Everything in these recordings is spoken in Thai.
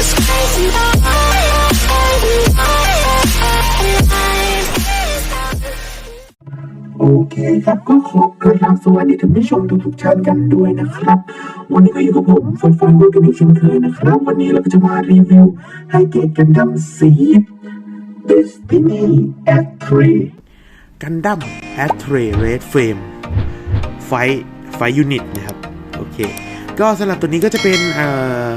It's crazy. โอเคครับก็ขอกราบสวัสดีท่านผู้ชมทุกๆท่านกันด้วยนะครับ วันนี้ก็อยู่กับผมฟอนฟอนกันอีกเช่นเคยนะครับ วันนี้เราก็จะมารีวิวไฮเกตกันดัมสีเดสตินีแอดทรีกันดั้มแอตเทรเรดเฟรมไฟไฟยูนิตนะครับ โอเค ก็สำหรับตัวนี้ก็จะเป็นเอ่อ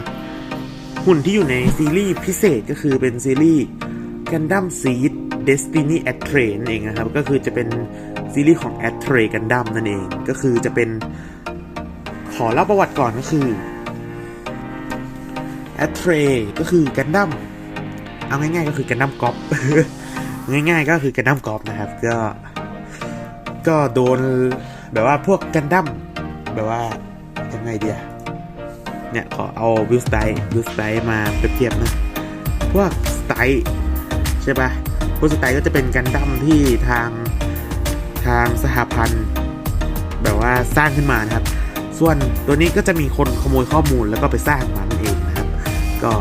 หุ่นที่อยู่ในซีรีส์พิเศษก็คือเป็นซีรีส์กันดั้มซีดเดสตินีแอตเทรนเองนะครับ ก็คือจะเป็นซีรีส์ของแอตเทรกันดั้มนั่นเอง ก็คือจะเป็นขอเล่าประวัติก่อนก็คือแอตเทรก็คือกันดั้มเอาง่ายๆก็คือกันดั้มกอล์ฟง่าย ๆ ก็คือกันดั้มกอล์ฟนะครับก็ก็โดนแบบว่าพวกกันดั้มแบบว่ายังไงเดีย เนี่ยขอเอาบิลสไตล์บิลสไตล์มาเปรียบเทียบนะพวกสไตล์ใช่ปะพวกสไตล์ก็จะเป็นกันดั้มที่ทางทางสหพันธ์แบบว่าสร้างขึ้นมานะครับ ส่วนตัวนี้ก็จะมีคนขโมยข้อมูลแล้วก็ไปสร้างมันเองนะครับ ก็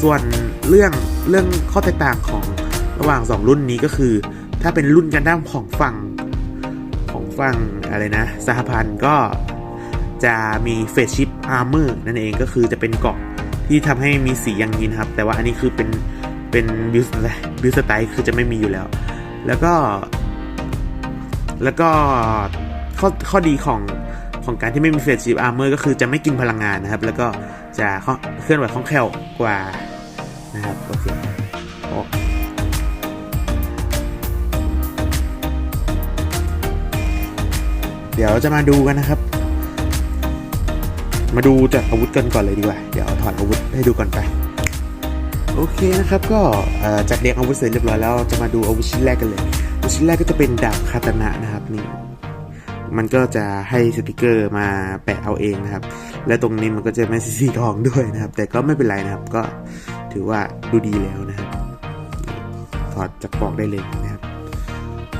ส่วนเรื่องเรื่องข้อแตกต่างของระหว่าง 2 รุ่นนี้ก็คือ ถ้าเป็นรุ่นกันดั้มของฝั่งของฝั่งอะไรนะ สหพันธ์ก็ จะมีเฟสชิปอาร์เมอร์นั่นเองก็คือจะเป็นเกาะที่ทำให้มีสีอย่างนี้นครับ แต่ว่าอันนี้คือเป็นเป็นบิวบิวสไตล์คือจะไม่มีอยู่แล้ว แล้วก็ แล้วก็ข้อข้อดีของของการที่ไม่มีเฟสชิปอาร์เมอร์ก็คือจะไม่กินพลังงานนะครับ แล้วก็จะเคลื่อนไหวคล่องแคล่วกว่านะครับโอเคโอเดี๋ยวเราจะมาดูกันนะครับ มาดูจากอาวุธกันก่อนเลยดีกว่า เดี๋ยวถอดอาวุธให้ดูก่อนไป โอเคนะครับ ก็จัดเรียงอาวุธเสร็จเรียบร้อยแล้ว จะมาดูอาวุธชิ้นแรกกันเลย อาวุธชิ้นแรกก็จะเป็นดาบคาตานะนะครับนี่ มันก็จะให้สติกเกอร์มาแปะเอาเองนะครับ และตรงนี้มันก็จะไม่สีทองด้วยนะครับ แต่ก็ไม่เป็นไรนะครับ ก็ถือว่าดูดีแล้วนะครับ ถอดจากปลอกได้เลยนะครับ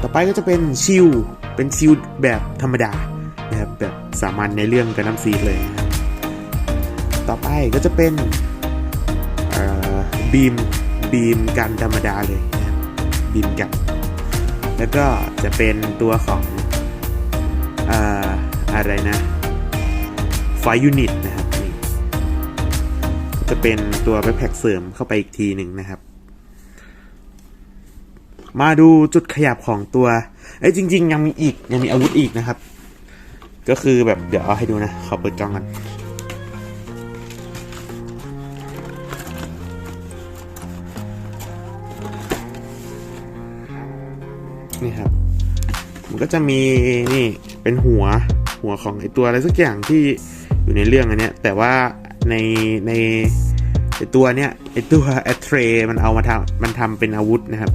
ต่อไปก็จะเป็นชิลเป็นชิลแบบธรรมดานะครับแบบสามัญในเรื่องกระน้ำซีเลยนะครับ ต่อไปก็จะเป็นบีมบีมกันธรรมดาเลยนะบีมกัน แล้วก็จะเป็นตัวของอาอะไรนะไฟยูนิตนะครับนี่จะเป็นตัวแบ็คแพ็คเสริมเข้าไปอีกทีหนึ่งนะครับ มาดูจุดขยับของตัวเอ้จริง ๆ ยังมีอีกยังมีอาวุธอีกนะครับ ก็คือแบบเดี๋ยวเอาให้ดูนะ ขอเปิดกล้องกัน นี่ครับ มันก็จะมีนี่เป็นหัวหัวของไอตัวอะไรสักอย่างที่อยู่ในเรื่องอันเนี้ย แต่ว่าในในไอตัวเนี้ยไอตัวแอตเทรมันเอามาทำมันทำเป็นอาวุธนะครับ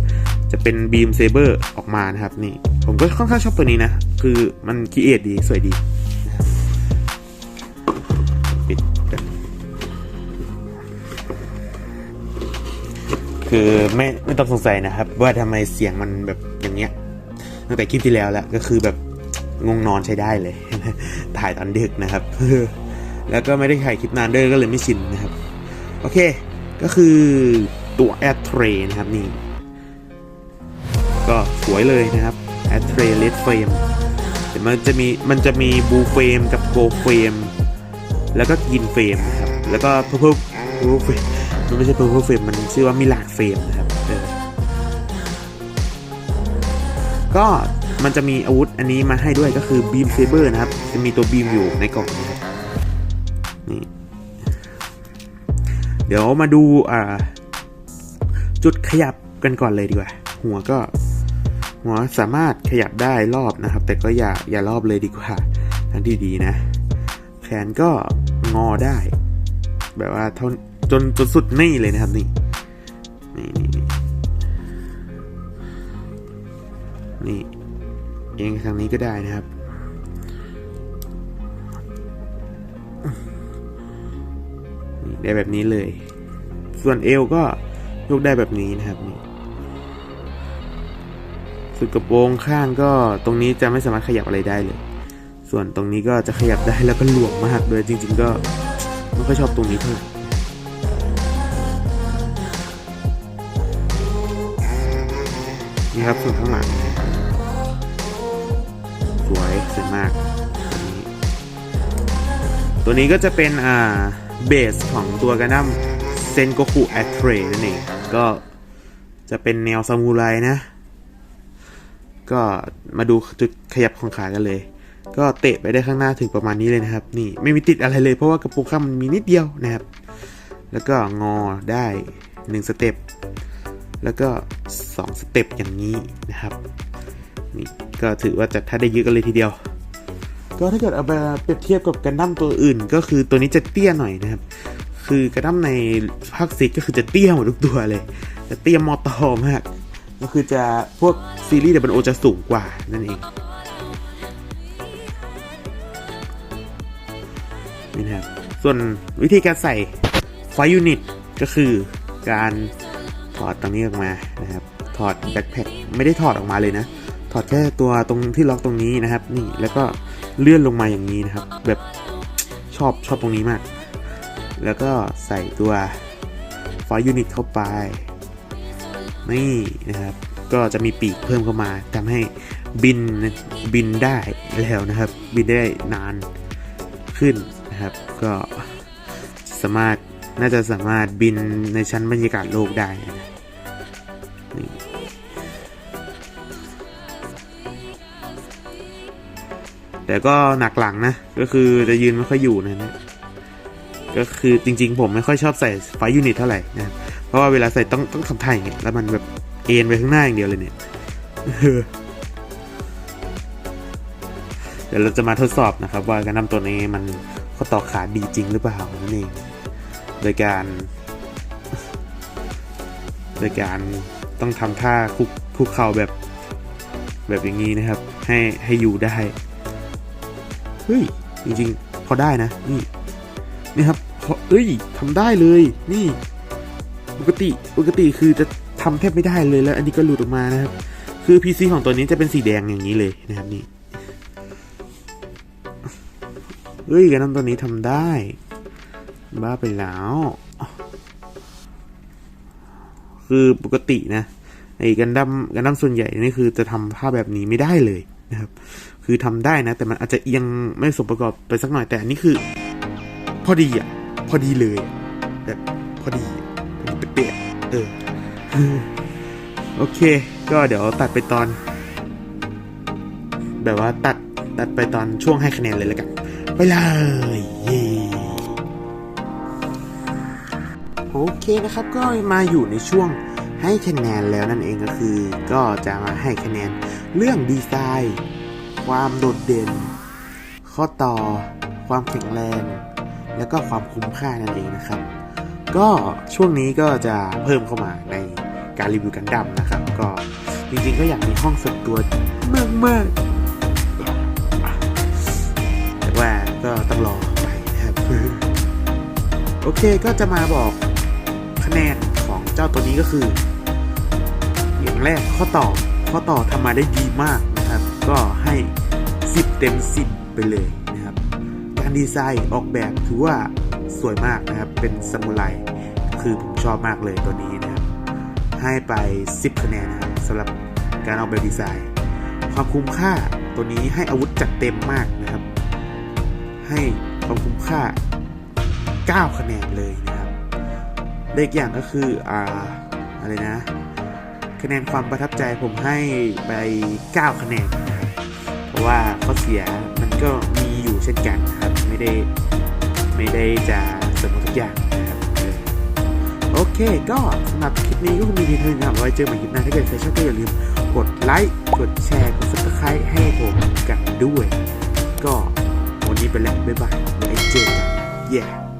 จะเป็นบีมเซเบอร์ออกมานะครับนี่ ผมก็ค่อนข้างชอบตัวนี้นะ คือมันคิเอทดี สวยดีนะครับปิดกันคือไม่ไม่ต้องสงสัยนะครับ ว่าทำไมเสียงมันแบบอย่างเงี้ย ตั้งแต่คลิปที่แล้วแล้วก็คือแบบงงนอนใช้ได้เลย ถ่ายตอนดึกนะครับ แล้วก็ไม่ได้ถ่ายคลิปนานด้วยก็เลยไม่ชินนะครับ โอเค ก็คือตัวแอดเทรนะครับนี่ ก็สวยเลยนะครับแอดเทรเลดเฟรมแต่มันจะมีมันจะมีบูเฟรมกับโกเฟรมแล้วก็กินเฟรมนะครับ แล้วก็เพอร์เพลเฟรมมันไม่ใช่เพอร์เพลเฟรมมันชื่อว่ามิลาดเฟรมนะครับเออ ก็มันจะมีอาวุธอันนี้มาให้ด้วยก็คือบีมเซเบอร์นะครับ จะมีตัวบีมอยู่ในกล่องนะครับนี่เดี๋ยวมาดูอ่าจุดขยับกันก่อนเลยดีกว่า หัวก็ หัวสามารถขยับได้รอบนะครับ แต่ก็อย่าอย่ารอบเลยดีกว่าทั้งที่ดีนะ แขนก็งอได้ แบบว่าท่าจนจนสุดนี่เลยนะครับนี่ นี่เองทางนี้ก็ได้นะครับ ได้แบบนี้เลย ส่วนเอวก็ยกได้แบบนี้นะครับนี่ส่วนกระโปรงข้างก็ตรงนี้จะไม่สามารถขยับอะไรได้เลย ส่วนตรงนี้ก็จะขยับได้แล้วก็หลวมมากเลยจริง ๆ ก็ไม่ค่อยชอบตรงนี้เท่าไหร่นี่ครับส่วนข้างหลัง วยสวยมาก ตัวนี้ก็จะเป็นอ่าเบสของตัวกันดั้มเซนโกคุแอทเทรนั่นเองก็จะเป็นแนวซามูไรนะ ก็มาดูจุดขยับของขากันเลย ก็เตะไปได้ข้างหน้าถึงประมาณนี้เลยนะครับ นี่ไม่มีติดอะไรเลยเพราะว่ากระปรงข้างมันมีนิดเดียวนะครับ แล้วก็งอได้1สเต็ปแล้วก็ 2 สเต็ปอย่างนี้นะครับ นี่ก็ถือว่าจัดท่าได้เยอะกันเลยทีเดียว ก็ถ้าเกิดเอาไปเปรียบเทียบกับกันดั้มตัวอื่น ก็คือตัวนี้จะเตี้ยหน่อยนะครับ คือกันดั้มในภาคซิกก็คือจะเตี้ยหมดทุกตัวเลยจะเตี้ยมอตอมากก็คือจะพวกซีรีส์เดบันโอจะสูงกว่านั่นเองนี่นะครับส่วนวิธีการใส่ไฟยูนิตก็คือการถอดตรงนี้ออกมานะครับ ถอดแบ็คแพคไม่ได้ถอดออกมาเลยนะ ถอดแค่ตัวตรงที่ล็อกตรงนี้นะครับ นี่แล้วก็เลื่อนลงมาอย่างนี้นะครับ แบบชอบชอบตรงนี้มาก แล้วก็ใส่ตัวไฟยูนิตเข้าไป นี่นะครับ ก็จะมีปีกเพิ่มเข้ามาทำให้บินบินได้แล้วนะครับ บินได้นานขึ้นนะครับ ก็สามารถน่าจะสามารถบินในชั้นบรรยากาศโลกได้นะ แต่ก็หนักหลังนะ ก็คือจะยืนไม่ค่อยอยู่นะก็คือจริง ๆ ผมไม่ค่อยชอบใส่ไฟยูนิตเท่าไหร่นะเพราะว่าเวลาใส่ต้องต้องทำท่าอย่างเงี้ยแล้วมันแบบเอ็นไปข้างหน้าอย่างเดียวเลยเนี่ยเดี๋ยวเราจะมาทดสอบนะครับ ว่าการนำตัวนี้มันข้อต่อขาดีจริงหรือเปล่านั่นเองโดยการ โดยการต้องทำท่าคุกคุกเข่าแบบแบบอย่างนี้นะครับ ให้ให้อยู่ได้ ฮ้ย จริงๆ พอได้นะ นี่ นี่ครับพอเอ้ยทำได้เลย นี่ ปกติ ปกติคือจะทำแทบไม่ได้เลยแล้ว อันนี้ก็หลุดออกมานะครับ คือ PC ของตัวนี้จะเป็นสีแดงอย่างนี้เลยนะครับนี่เฮ้ยกันนั้นตัวนี้ทำได้ บ้าไปแล้ว คือปกตินะไอ้กันดั้มกันดั้มส่วนใหญ่นี่คือจะทำภาพแบบนี้ไม่ได้เลยนะครับ คือทำได้นะ แต่มันอาจจะเอียงไม่สมประกอบไปสักหน่อยแต่อันนี้คือ พอดีอะ พอดีเลยแบบพอดีพอดีเป๊ะเออโอเค ก็เดี๋ยวตัดไปตอน แบบว่าตัดตัดไปตอนช่วงให้คะแนนเลยแล้วกัน ไปเลยเย้โอเคนะครับก็มาอยู่ในช่วงให้คะแนนแล้วนั่นเองก็คือ ก็จะมาให้คะแนนเรื่องดีไซน์ ความโดดเด่น ข้อต่อ ความแข็งแรง แล้วก็ความคุ้มค่านั่นเองนะครับ ก็ช่วงนี้ก็จะเพิ่มเข้ามาในการรีวิวกันดั้มนะครับ ก็จริงๆก็อยากมีห้องส่วนตัวมากๆ แต่ว่าก็ต้องรอไปนะครับ โอเคก็จะมาบอกคะแนนของเจ้าตัวนี้ก็คือ อย่างแรกข้อต่อข้อต่อทำมาได้ดีมาก ก็ให้ 10 เต็ม 10 ไปเลยนะครับ การดีไซน์ออกแบบถือว่าสวยมากนะครับ เป็นซามูไรคือผมชอบมากเลยตัวนี้นะครับ ให้ไป 10 คะแนนนะครับสำหรับการออกแบบดีไซน์ ความคุ้มค่าตัวนี้ให้อาวุธจัดเต็มมากนะครับ ให้ความคุ้มค่า 9 คะแนนเลยนะครับเลขอย่างก็คืออ่าอะไรนะคะแนนความประทับใจผมให้ไป 9 คะแนน ว่าข้อเสียมันก็มีอยู่เช่นกันครับไม่ได้ไม่ได้จะเสมอทุกอย่างนะครับโอเคก็สำหรับคลิปนี้ก็คงมีเพียงเท่านี้ครับไว้เจอกันใหม่คลิปหน้าถ้าเกิดใครชอบก็อย่าลืมกดไลค์กดแชร์กด subscribe ให้ผมกันด้วย ก็วันนี้ไปแล้วบ๊ายบายไว้เจอกัน yeah